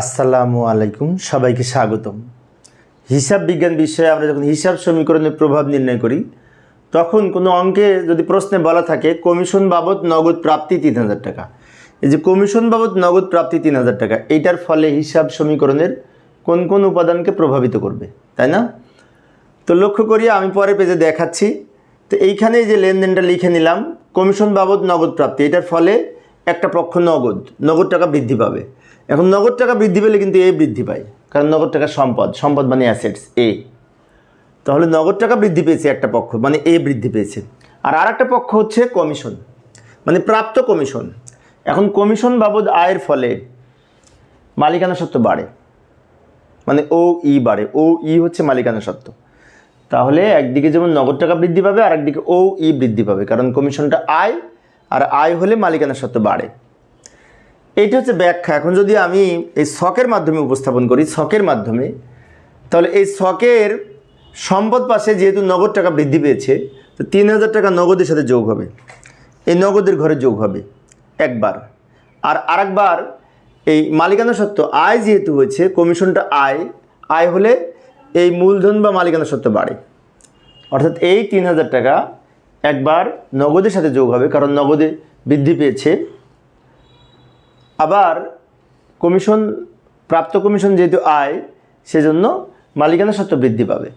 আসসালামু আলাইকুম, সবাইকে স্বাগতম। হিসাব বিজ্ঞান বিষয়ে আমরা যখন হিসাব সমীকরণের প্রভাব নির্ণয় করি, তখন কোনো অঙ্কে যদি প্রশ্নে বলা থাকে, কমিশন বাবদ নগদ প্রাপ্তি তিন হাজার টাকা। এই যে কমিশন বাবদ নগদ প্রাপ্তি তিন হাজার টাকা, এইটার ফলে হিসাব সমীকরণের কোন কোন উপাদানকে প্রভাবিত করবে, তাই না? তো লক্ষ্য করি আমি পরে পেজে দেখাচ্ছি। তো এইখানে যে লেনদেনটা লিখে নিলাম, কমিশন বাবদ নগদ প্রাপ্তি, এটার ফলে একটা পক্ষ নগদ নগদ টাকা বৃদ্ধি পাবে। এখন নগদ টাকা বৃদ্ধি পেলে কিন্তু এ বৃদ্ধি পায়। কারণ নগদ টাকা সম্পদ সম্পদ মানে অ্যাসেটস এ তাহলে নগদ টাকা বৃদ্ধি পেয়েছে একটা পক্ষ মানে এ বৃদ্ধি পেয়েছে। আর আর একটা পক্ষ হচ্ছে কমিশন মানে প্রাপ্ত কমিশন এখন কমিশন বাবদ আয়ের ফলে মালিকানা সত্ত্ব বাড়ে। মানে ও ই বাড়ে ও ই হচ্ছে মালিকানা সত্ত্ব। তাহলে একদিকে যেমন নগদ টাকা বৃদ্ধি পাবে আর একদিকে ও ই বৃদ্ধি পাবে। কারণ কমিশনটা আয়, আর আয় হলে মালিকানা সত্ত্ব বাড়ে। এইটা হচ্ছে ব্যাখ্যা। এখন যদি আমি এই শখের মাধ্যমে উপস্থাপন করি, শখের মাধ্যমে, তাহলে এই শখের সম্পদ পাশে যেহেতু নগদ টাকা বৃদ্ধি পেয়েছে, তো তিন হাজার টাকা নগদের সাথে যোগ হবে। এই নগদের ঘরে যোগ হবে একবার। আর আরেকবার, এই মালিকানা সত্ত্ব আয় যেহেতু হয়েছে, কমিশনটা আয় আয় হলে এই মূলধন বা মালিকানা সত্ত্ব বাড়ে। অর্থাৎ এই তিন হাজার টাকা একবার নগদের সাথে যোগ হবে, কারণ নগদে বৃদ্ধি পেয়েছে। আবার কমিশন প্রাপ্ত কমিশন যেহেতু আয় সেজন্য মালিকানা সত্ত্ব বৃদ্ধি পাবে।